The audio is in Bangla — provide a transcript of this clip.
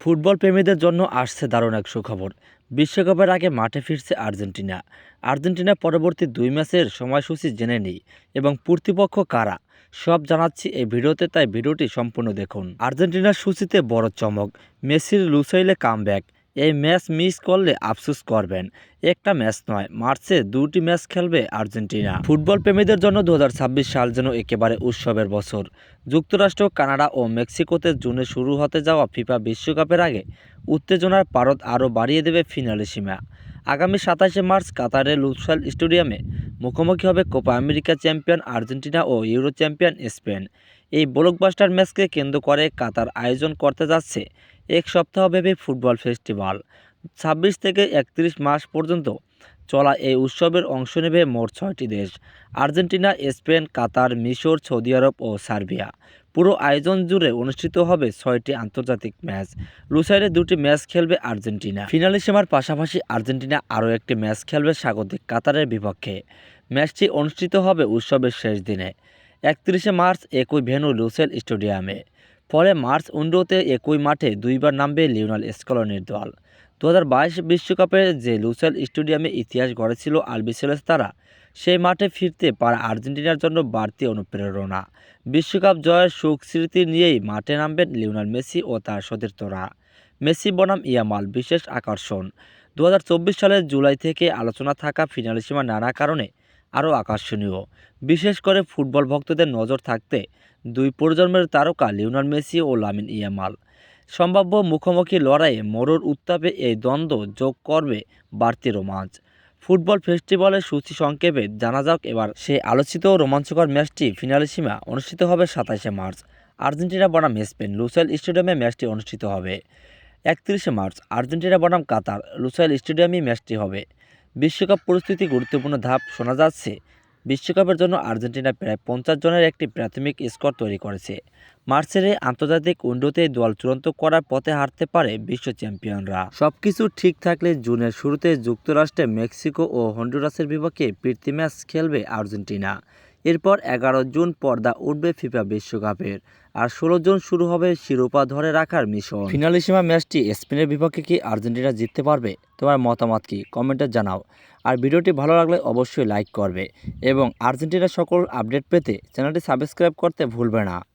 ফুটবল প্রেমীদের জন্য আসছে দারুণ এক সুখবর। বিশ্বকাপের আগে মাঠে ফিরছে আর্জেন্টিনা। আর্জেন্টিনা পরবর্তী দুই ম্যাচের সময়সূচি জেনে নিই এবং প্রতিপক্ষ কারা, সব জানাচ্ছি এই ভিডিওতে, তাই ভিডিওটি সম্পূর্ণ দেখুন। আর্জেন্টিনার সূচিতে বড় চমক, মেসির লুসাইলে কামব্যাক। এই ম্যাচ মিস করলে আফসোস করবেন। একটা ম্যাচ নয়, মার্চে দুটি ম্যাচ খেলবে আর্জেন্টিনা। ফুটবল প্রেমীদের জন্য দু হাজার ছাব্বিশ সাল যেন একেবারে উৎসবের বছর। যুক্তরাষ্ট্র, কানাডা ও মেক্সিকোতে জুনে শুরু হতে যাওয়া ফিফা বিশ্বকাপের আগে উত্তেজনার পারদ আরও বাড়িয়ে দেবে ফিনালে সীমা। আগামী সাতাশে মার্চ কাতারের লুসাইল স্টেডিয়ামে মুখোমুখি হবে কোপা আমেরিকা চ্যাম্পিয়ন আর্জেন্টিনা ও ইউরো চ্যাম্পিয়ন স্পেন। এই ব্লকবাস্টার ম্যাচকে কেন্দ্র করে কাতার আয়োজন করতে যাচ্ছে এক সপ্তাহব্যাপী ফুটবল ফেস্টিভ্যাল ছাব্বিশ থেকে একত্রিশ মাস পর্যন্ত চলা এই উৎসবের অংশ নেবে মোট ছয়টি দেশ, আর্জেন্টিনা, স্পেন, কাতার, মিশর, সৌদি আরব ও সার্বিয়া। পুরো আয়োজন জুড়ে অনুষ্ঠিত হবে ছয়টি আন্তর্জাতিক ম্যাচ। লুসাইলে দুটি ম্যাচ খেলবে আর্জেন্টিনা। ফিনালে সীমার পাশাপাশি আর্জেন্টিনা আরও একটি ম্যাচ খেলবে স্বাগতিক কাতারের বিপক্ষে। ম্যাচটি অনুষ্ঠিত হবে উৎসবের শেষ দিনে, একত্রিশে মার্চ একই ভেন্যু লুসেল স্টেডিয়ামে। ফলে মার্চ উইন্ডোতে একই মাঠে দুইবার নামবে লিওনাল স্কলনির দল। দু বিশ্বকাপে যে লুসেল স্টেডিয়ামে ইতিহাস গড়েছিল আলবিসেলেস তারা সেই মাঠে ফিরতে পারে আর্জেন্টিনার জন্য বাড়তি অনুপ্রেরণা। বিশ্বকাপ জয়ের সুখ স্মৃতি নিয়েই মাঠে নামবেন লিওনাল মেসি ও তার সতীর্থরা। মেসি বনাম ইয়ামাল, বিশেষ আকর্ষণ। দু হাজার চব্বিশ সালের জুলাই থেকে আলোচনা থাকা ফিনালে সীমা নানা কারণে আরও আকর্ষণীয়। বিশেষ করে ফুটবল ভক্তদের নজর থাকতে দুই প্রজন্মের তারকা লিওনার মেসি ও লামিন ইয়ামাল। সম্ভাব্য মুখোমুখি লড়াইয়ে মোড়র উত্তাপে এই দ্বন্দ্ব যোগ করবে বাড়তি রোমাঞ্চ। ফুটবল ফেস্টিভ্যালের সূচি সংক্ষেপে জানা যাক এবার সেই আলোচিত রোমাঞ্চকর ম্যাচটি ফিনালে সীমা অনুষ্ঠিত হবে সাতাশে মার্চ। আর্জেন্টিনা বনাম স্পেন লুসাইল স্টেডিয়ামে ম্যাচটি অনুষ্ঠিত হবে একত্রিশে মার্চ। আর্জেন্টিনা বনাম কাতার লুসাইল স্টেডিয়ামে ম্যাচটি হবে। বিশ্বকাপ পরিস্থিতি গুরুত্বপূর্ণ ধাপ শোনা যাচ্ছে। বিশ্বকাপের জন্য আর্জেন্টিনা প্রায় পঞ্চাশ জনের একটি প্রাথমিক স্কোর তৈরি করেছে। মার্চের আন্তর্জাতিক উইন্ডোতে দল চূড়ান্ত করার পথে হারতে পারে বিশ্ব চ্যাম্পিয়নরা। সবকিছু ঠিক থাকলে জুনের শুরুতে যুক্তরাষ্ট্রে মেক্সিকো ও হন্ডুরাসের বিপক্ষে প্রীতি ম্যাচ খেলবে আর্জেন্টিনা। এরপর এগারো জুন পর্দা উঠবে ফিফা বিশ্বকাপের। আর ষোলো জুন শুরু হবে শিরোপা ধরে রাখার মিশন। ফিনালিসীমা ম্যাচটি স্পেনের বিপক্ষে কি আর্জেন্টিনা জিততে পারবে? তোমার মতামত কি? কমেন্টে জানাও। আর ভিডিওটি ভালো লাগলে অবশ্যই লাইক করবে। এবং আর্জেন্টিনার সকল আপডেট পেতে চ্যানেলটি সাবস্ক্রাইব করতে ভুলবে না।